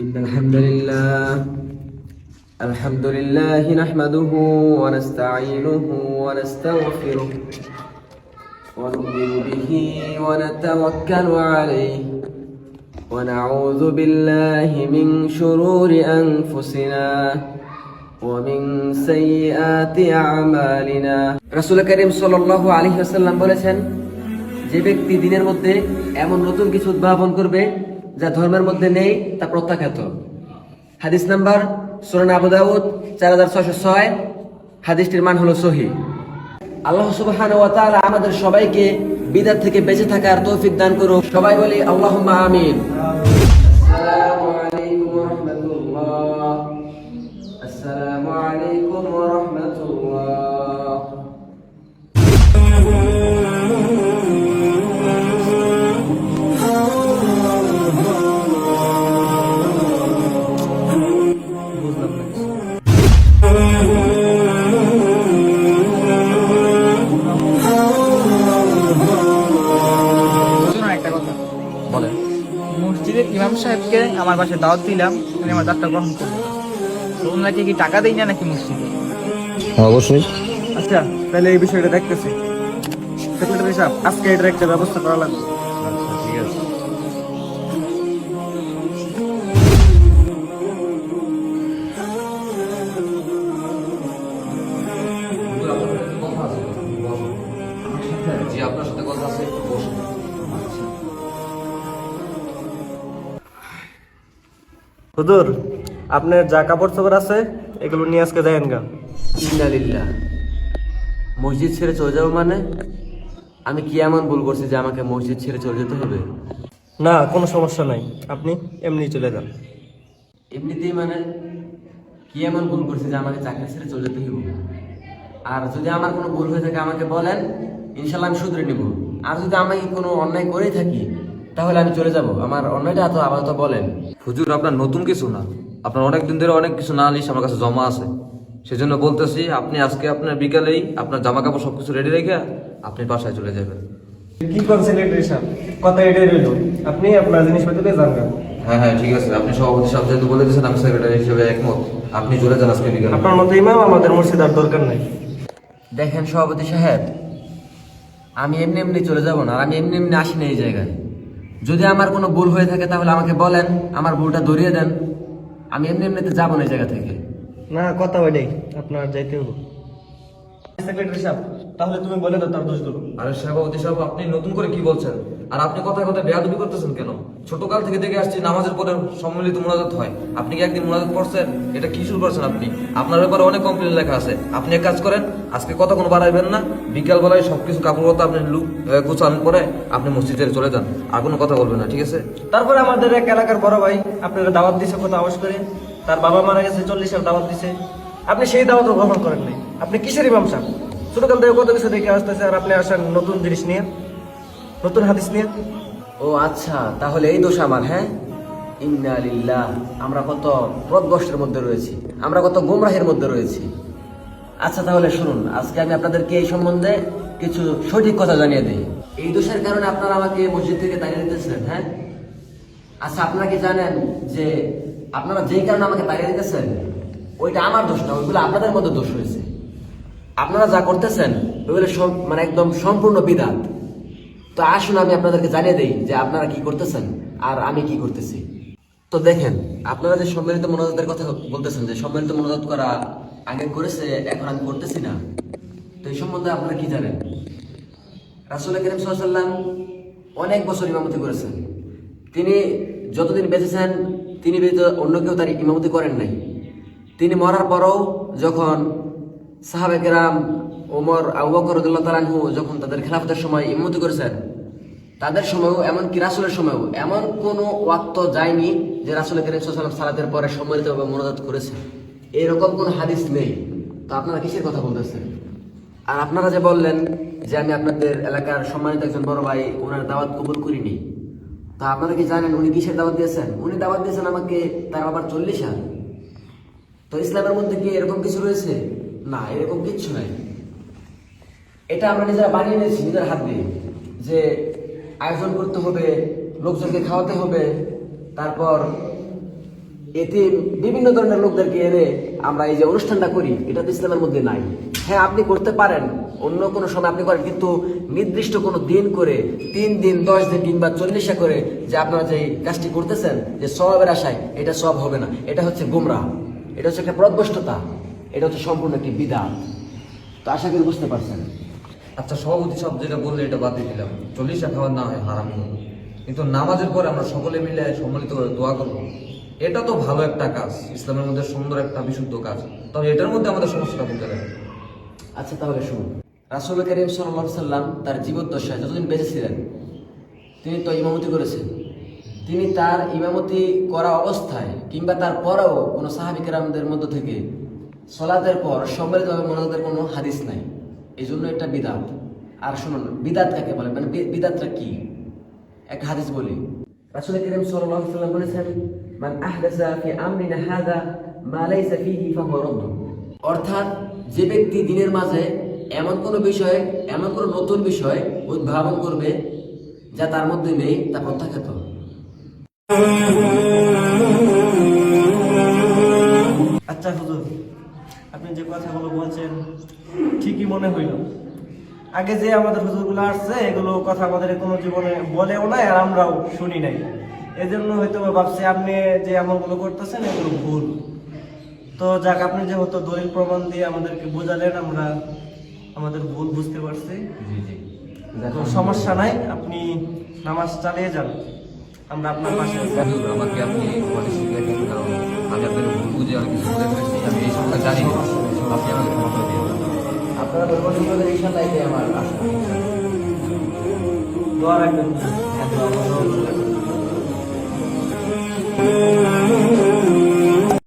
إن الحمد لله الحمد لله نحمده ونستعينه ونستغفره ونؤمن به ونتوكل عليه ونعوذ بالله من شرور أنفسنا ومن سيئات أعمالنا رسول করিম সাল্লাল্লাহু আলাইহি ওয়াসাল্লাম বলেছেন যে ব্যক্তি দিনের মধ্যে এমন নতুন কিছু উদ্ভাবন করবে যা ধর্মের মধ্যে নেই তা প্রত্যাখ্যাত। হাদিস নাম্বার সুরান আবু দাউদ, চার হাজার ছয়শো ছয়। হাদিসটির মান হলো সহি। আল্লাহ সুবহান ওয়া তাআলা আমাদের সবাইকে বিদার থেকে বেঁচে থাকার তৌফিক দান করুন সবাই বলি আল্লাহুম্মা আমিন। ইমাম আমার বাসায় দাওয়াত দিলাম উনি আমার দাওয়াতটা গ্রহণ করলেন তো ওনাকে কি টাকা দেই না নাকি মসজিদে? অবশ্যই। আচ্ছা তাহলে এই বিষয়টা দেখতেছি। সেক্রেটারি সাহেব আজকে এটার একটা ব্যবস্থা করা লাগবে। হুজুর আপনার যা কাপড় চোপড় আছে এগুলো নিয়ে আজকে দেন গা। ইন্নালিল্লাহ। মসজিদ ছেড়ে চলে যাব মানে? আমি কি এমন ভুল করছি যে আমাকে মসজিদ ছেড়ে চলে যেতে হবে? না কোনো সমস্যা নাই। আপনি এমনি চলে যান। এমনিতেই মানে কি এমন ভুল করছি যে আমাকে চাকরি ছেড়ে চলে যেতে হবে? আর যদি আমার কোনো ভুল হয়ে থাকে আমাকে বলেন ইনশাল্লাহ আমি শুধরে নিব। আর যদি আমি কোনো অন্যায় করেই থাকি তাহলে আমি চলে যাব। আমার অন্যায়টা তো আপাতত বলেন। হুজুর আপনার নতুন কিছু না। আপনার অনেক দিন ধরে অনেক কিছু নালিশ আমার কাছে জমা আছে। সেজন্য বলতেছি আপনি আজকে আপনার বিকালেই আপনার জামা কাপড় সবকিছু রেডি রেখে আপনি বাসায় চলে যাবেন। কি কোন সেক্রেটারি সাহেব কথা এটাই রইল। আপনি আপনার জিনিসপত্র যান হ্যাঁ হ্যাঁ ঠিক আছে। আপনি সভাপতি সাহেব যেহেতু বলে দিয়েছেন আমি সেক্রেটারি হিসেবে একমত। আপনি চলে যান আজকে বিকালে। আপনার মতো ইমাম আমাদের মসজিদ আর দরকার নাই। দেখেন সভাপতি সাহেব আমি এমনি এমনি চলে যাব না আর আমি এমনি এমনি আসি না এই জায়গায়। যদি আমার কোনো ভুল হয়ে থাকে তাহলে আমাকে বলেন আমার ভুলটা ধরিয়ে দেন। আমি এমনি এমনিতে যাব না এই জায়গা থেকে। না কথা ওইটাই আপনার যাইতে হবে সেক্রেটারি সাহেব তাহলে তুমি বলে দাও তার দোষগুলো। আরে সভাপতি সাহেব আপনি নতুন করে কি বলছেন? আর আপনি কথায় কথায় বেয়াদবি করতেছেন কেন? ছোটকাল থেকে দেখে আসছি নামাজের পরে সম্মিলিত মোনাজাত হয়। আপনি কি একদিন মোনাজাত করছেন এটা কি শুরু করছেন আপনি? আপনার ব্যাপারে অনেক কমপ্লেন লেখা আছে। আপনি এক কাজ করেন, আজকে কোনো বাড়াইবেন না। বিকাল বেলায় সবকিছু কাপড় কথা আপনি লুক গুছানোর পরে আপনি মসজিদে চলে যান। আর কোনো কথা বলবেন না, ঠিক আছে? তারপরে আমাদের এক এলাকার বড় ভাই আপনারা দাওয়াত দিছে কথা আওয়াজ করে। তার বাবা মারা গেছে চল্লিশ সাল দাওয়াত দিছে। আপনি সেই দাওয়াতও গ্রহণ করেন নাই। আপনি কিসের ইমাম সাহেব? ছোটকাল থেকে কত কিছু দেখে আসতেছে আর আপনি আসেন নতুন জিনিস নিয়ে। নতুন হাদিস নিয়ে? ও আচ্ছা তাহলে এই দোষ আমার হ্যাঁ? ইন্না লিল্লাহ, আমরা কত পথভ্রষ্টের মধ্যে রয়েছি, আমরা কত গোমরাহের মধ্যে রয়েছি। আচ্ছা তাহলে শুনুন, আজকে আমি আপনাদেরকে এই সম্বন্ধে কিছু সঠিক কথা জানিয়ে দিই। এই দোষের কারণে আপনারা আমাকে মসজিদ থেকে তাড়িয়ে দিতেছেন হ্যাঁ? আচ্ছা আপনারা কি জানেন যে আপনারা যেই কারণে আমাকে তাড়িয়ে দিতেছেন, ওইটা আমার দোষ না, ওইগুলো আপনাদের মধ্যে দোষ হয়েছে আপনারা যা করতেছেন, ওইগুলো মানে একদম সম্পূর্ণ বিদাত। তো আসুন, আমি আপনাদেরকে জানিয়ে দেই যে আপনারা কি করতেছেন আর আমি কি করতেছি। তো দেখেন, আপনারা যে সম্মিলিত মনোজাতের কথা বলতেছেন, যে সম্মিলিত মনোজাত করা আগে করেছে, এখন আমি করতেছি না, তো এই সম্বন্ধে আপনারা কি জানেন? রাসুল করিম সাল্লাম অনেক বছর ইমামতি করেছেন। তিনি যতদিন বেঁচেছেন, তিনি ব্যতীত অন্য কেউ তার ইমামতি করেন নাই। তিনি মরার পরও যখন সাহাবেকেরাম ওমর, আবু বকর রদুল্লাহ তালানহু যখন তাদের খেলাফতের সময় ইমামতি করেছেন, তাদের সময়ও এমন কি রাসুলের সময়ও এমন কোনো ওয়াক্ত যায়নি যে রাসুল করিম সাল্লাম সালাতের পরে সম্মিলিতভাবে মনোজাত করেছে এরকম কোনো হাদিস নেই। তো আপনারা কিসের কথা বলতেছেন? আর আপনারা যে বললেন যে আমি আপনাদের এলাকার সম্মানিত একজন বড় ভাই, ওনার দাওয়াত কবুল করিনি। তা আপনারা কি জানেন উনি কিসের দাওয়াত দিয়েছেন? উনি দাওয়াত দিয়েছেন আমাকে তার আবার চল্লিশ সাল তো ইসলামের মধ্যে কি এরকম কিছু রয়েছে? না, এরকম কিচ্ছু নাই। এটা আমরা নিজেরা বানিয়ে নিয়েছি, নিজের হাত দিয়ে। যে আয়োজন করতে হবে, লোকজনকে খাওয়াতে হবে, তারপর এতে বিভিন্ন ধরনের লোকদেরকে এনে আমরা এই যে অনুষ্ঠানটা করি, এটা তো ইসলামের মধ্যে নাই। হ্যাঁ আপনি করতে পারেন, অন্য কোনো সময় আপনি করেন, কিন্তু নির্দিষ্ট কোনো দিন করে, তিন দিন, দশ দিন কিংবা চল্লিশে করে যে আপনারা যে কাজটি করতেছেন, যে সবের আশায়, এটা সব হবে না। এটা হচ্ছে গোমরা এটা হচ্ছে একটা প্রদবষ্টতা। এটা হচ্ছে সম্পূর্ণ একটি বিধান তো আশা করি বুঝতে পারছেন। আচ্ছা সভাপতি সব যেটা বললে এটা বাদ দিয়ে দিলাম। চল্লিশটা খাবার না হয়, হারাম কিন্তু নামাজের পরে আমরা সকলে মিলে সম্মিলিত দোয়া করব। এটা তো ভালো একটা কাজ, ইসলামের মধ্যে সুন্দর একটা বিশুদ্ধ কাজ। তবে এটার মধ্যে আমাদের সমস্যাটা বুঝতে পারে আচ্ছা তাহলে শুনুন। রাসুল করিম সাল্লাহ সাল্লাম তার জীবদ্দশায় যতদিন বেঁচে ছিলেন, তিনি তো ইমামতি করেছেন। তিনি তার ইমামতি করা অবস্থায় কিংবা তার পরেও কোনো সাহাবিকেরামদের মধ্য থেকে সলাতের পর সম্মিলিতভাবে মনোজাতের কোনো হাদিস নাই। এই জন্য এটা বিদাত। আর শুনুন, বিদাত কাকে বলে? মানে বিদাতটা কি? একটা হাদিস বলি। রাসুল করিম সাল্লাহ সাল্লাম বলেছেন, মান আহদাসা ফি আমরিনা হাদা, মা লাইসা ফিহি ফাহুয়া রাদ্দুন অর্থাৎ যে ব্যক্তি দিনের মাঝে এমন কোনো বিষয়, এমন কোনো নতুন বিষয় উদ্ভাবন করবে, যা তার মধ্যে নেই, তা প্রত্যাখ্যাত। আচ্ছা হুজুর আপনি যে কথাগুলো বলছেন ঠিকই মনে হইল। আগে যে আমাদের হুজুরগুলো আসছে এগুলো কথা আমাদের কোনো জীবনে বলেও নাই আর আমরাও শুনি নাই। এজন্য হয়তো ভাবছি আপনি যে আমলগুলো করতেছেন এগুলো ভুল। তো যাক আপনি যেহেতু দলিল প্রমাণ দিয়ে আমাদেরকে বোঝালেন আমরা আমাদের ভুল বুঝতে পারছি। সমস্যা নাই আপনি নামাজ চালিয়ে যান। আমরা আপনার পাশে আমাকে আপনি বলে শিখিয়ে দিন কারণ আমি আপনাদের ভুল বুঝে অনেক কিছু বলে ফেলেছি আমি এই সবটা জানি আপনি আমাকে ক্ষমা করে আপনারা বলবেন ইনশাআল্লাহ এটাই আমার আশা দোয়া রাখবেন। এত আমার